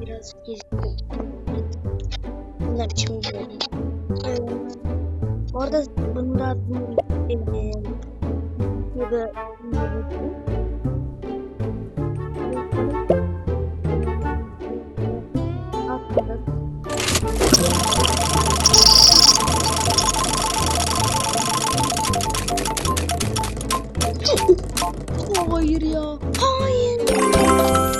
Biraz gezdim. Bunlar şimdi. Ee, orada bunu da ya e, da Hayır ya. Hayır.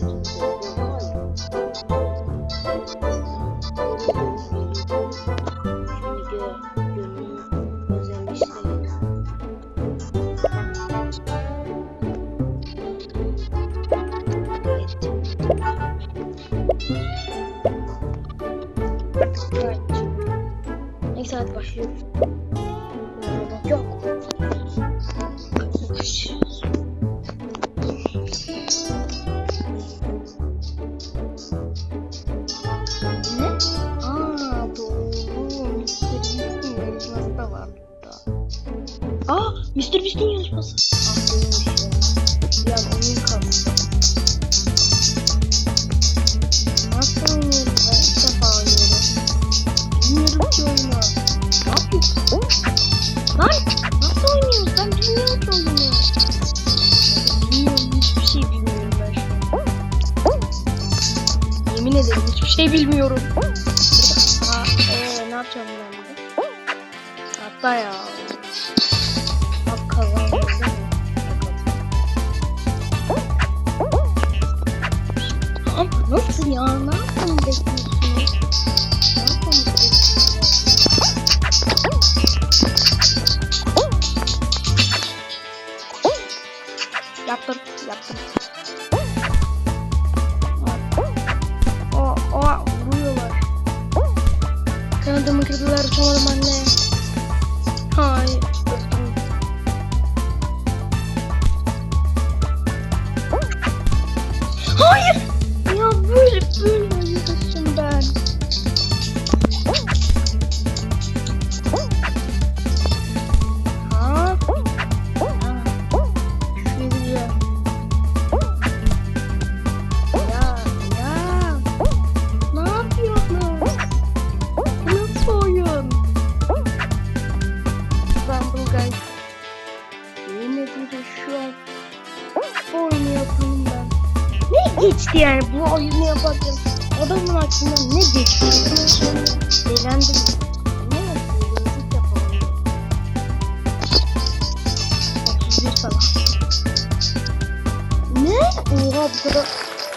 Música yemin ederim hiçbir şey bilmiyorum. Ha, ee, ne yapacağım ben de? Hatta ya. Bak. Nasıl ya? Ne yaptın? Hadi mı kırdılar kumar anne? ki yani bu oyunu yaparken adamın aklına ne geçiyor? Eğlendim. Ne yapıyoruz? yapalım. 31 falan. Ne? Oha bu kadar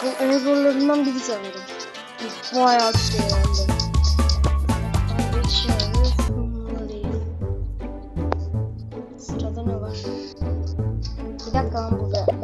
bu en zorlarından biri sanırım. Bayağı şey bir şey öğrendim. Sırada ne var? Bir dakika lan burada.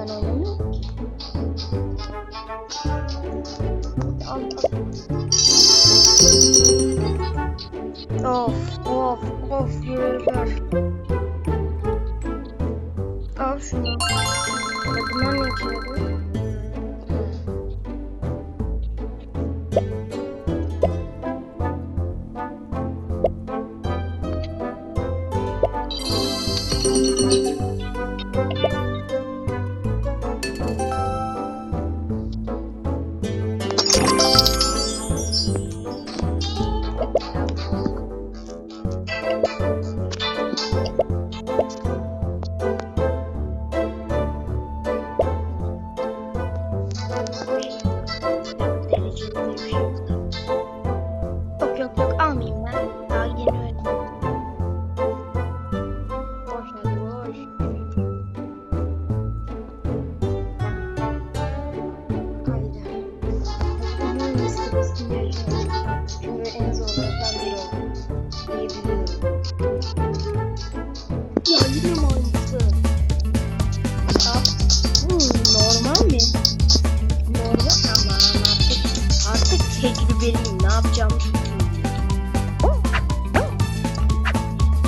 yanlış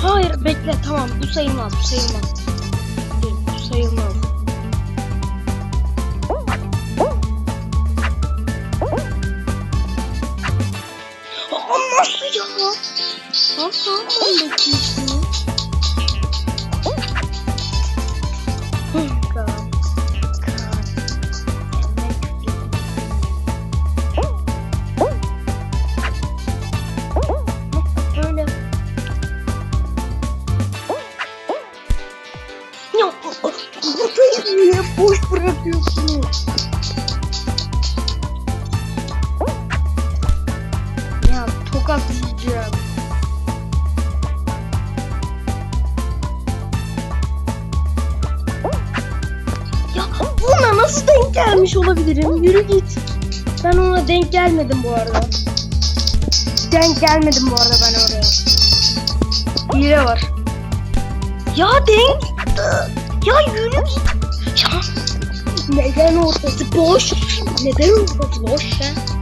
Hayır bekle tamam bu sayılmaz bu sayılmaz. Bu sayılmaz. Ama nasıl ya? Nasıl 15 yaşında? Denk gelmedim bu arada. Denk gelmedim bu arada ben oraya. Hile var. Ya denk. Ya yürü git. Ya. Neden ortası boş? Neden ortası boş ya?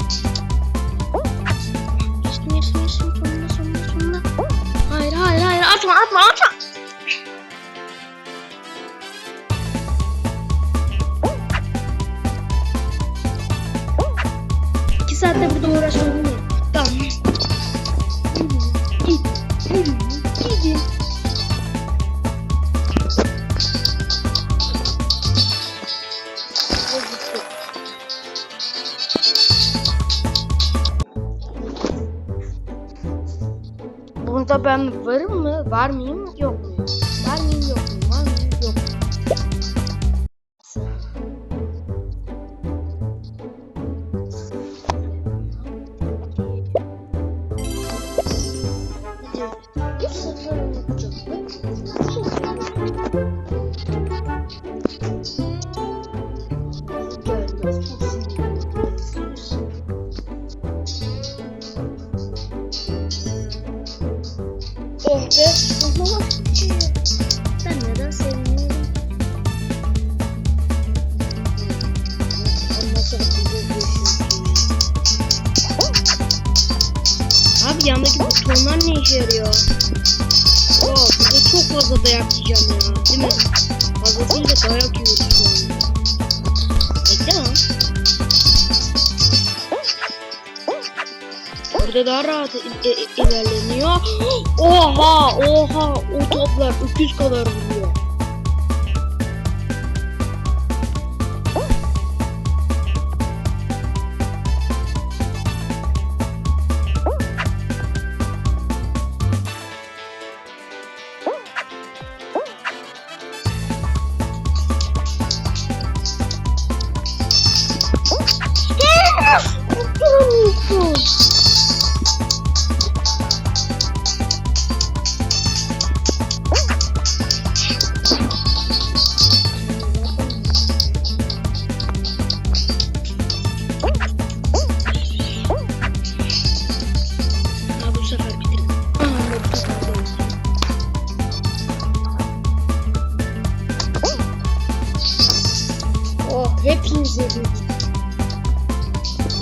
Var mıyım? Yok muyum? Var mıyım? Yok muyum? Var mıyım? Yok muyum? Bir sefer işe yarıyor? Oo, burada çok fazla dayak yiyeceğim ya. Değil mi? Fazlasıyla dayak yiyoruz şu anda. Bekle lan. Burada daha rahat i- i- ilerleniyor. Oha oha o toplar öküz kadar vuruyor. 2007.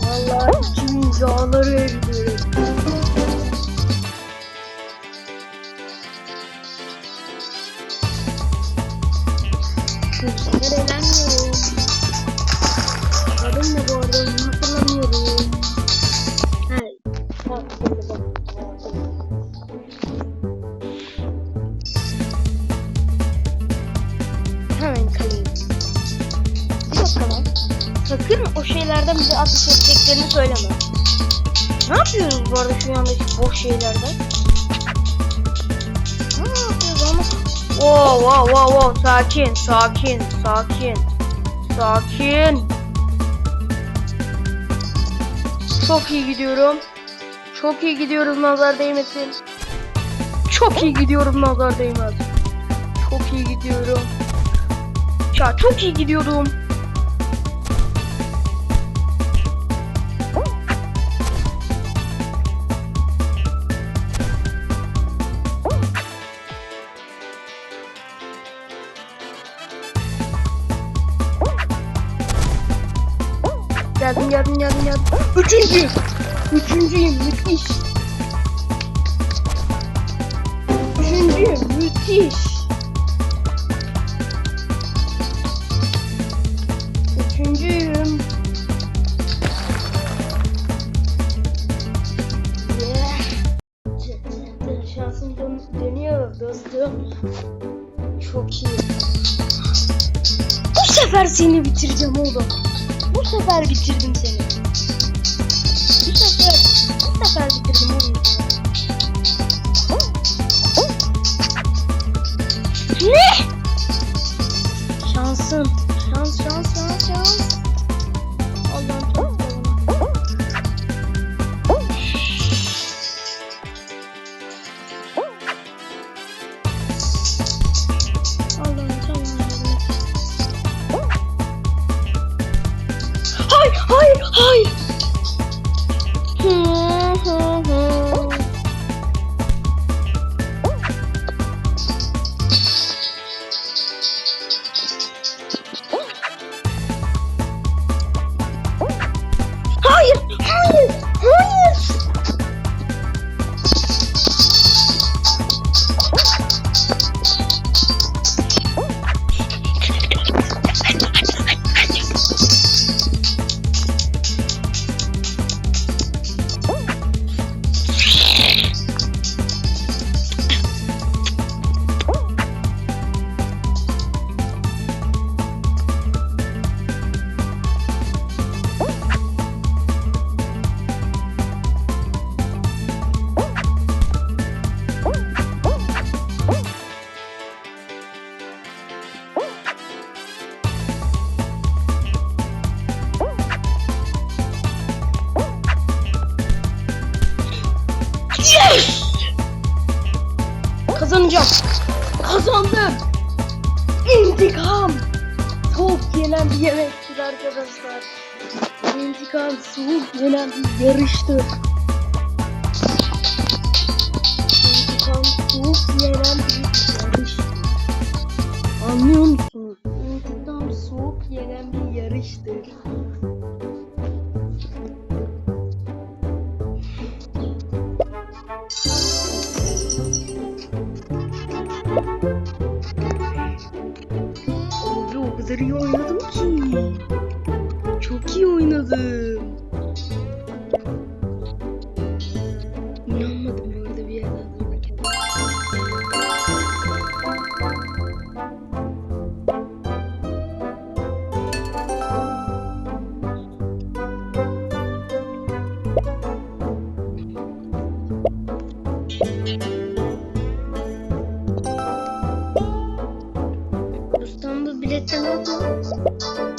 Vallahi 2010 şeylerden bize ateş edeceklerini söyleme. Ne yapıyoruz bu arada şu andaki boş şeylerden? Ne yapıyoruz ama? Wow wow wow wow sakin sakin sakin sakin. Çok iyi gidiyorum. Çok iyi gidiyorum nazar değmesin. Çok iyi gidiyorum nazar değmez. Çok iyi gidiyorum. Ya çok iyi gidiyordum. Üçüncü. Üçüncüyüm müthiş. Üçüncüyüm müthiş. Üçüncüyüm. Yeah. Şansım dön dönüyor dostum. Çok iyi. Bu sefer seni bitireceğim oğlum. Bu sefer bitirdim seni. Sefer, bitirdim oğlum. Ne? Şansın. Şans, şans, şans, şans. Yenen bir yemektir arkadaşlar. İntikam soğuk yenen bir yarıştır. İntikam soğuk yenen bir yarıştır. Anlıyor musunuz? İntikam soğuk yenen bir yarıştır. Abi o kadar iyi oynadım ki. Çok iyi oynadım. İstanbul biletten oldu. Ne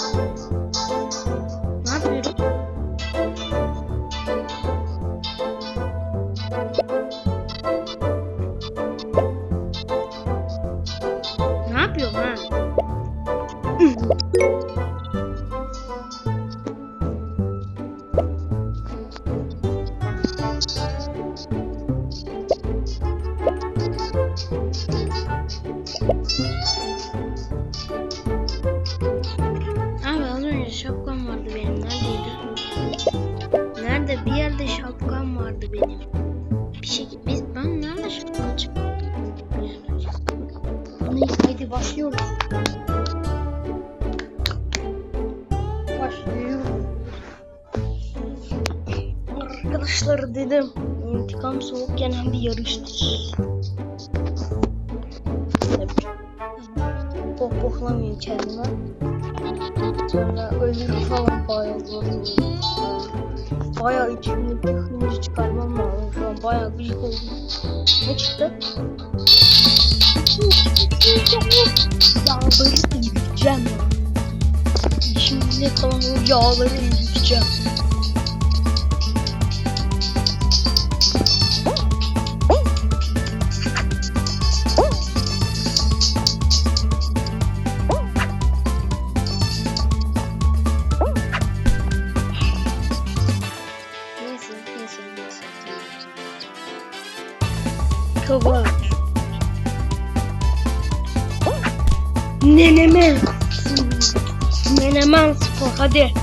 yenen bir yarıştır. Pohpohlamayayım kendime. Sonra ölür falan bayağı zor. Bayağı içimde bir hıncı çıkarmam lazım. Şu an bayağı gıcık oldum. Ne çıktı? Yağları yiyeceğim ya. İçimde kalan o yağları yiyeceğim. Kaba. Menemen. Menemen spor hadi.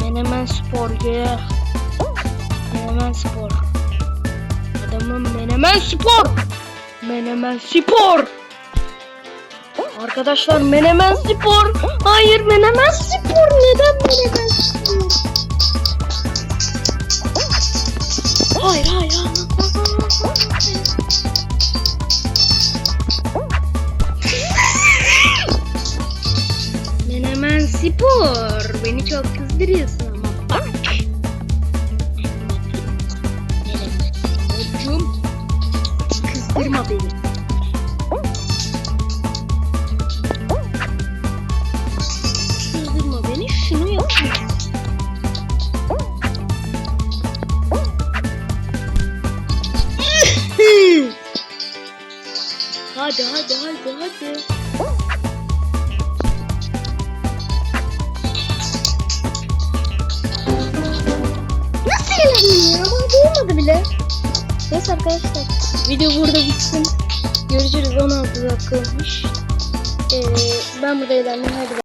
Menemen spor ya. Menemen spor. Adamın menemen spor. Menemen spor. Arkadaşlar Menemen Spor. Hayır Menemen Spor. Neden Menemen Spor? Hayır hayır. hayır. Spor. Beni çok kızdırıyorsun ama bak. Spor'cum. Kızdırma beni. Kızdırma beni. Şunu yapayım. hadi hadi hadi hadi. Arkadaşlar. Video burada bitsin. Görüşürüz. 16 dakika olmuş. Ee, ben burada eğlendim. Hadi.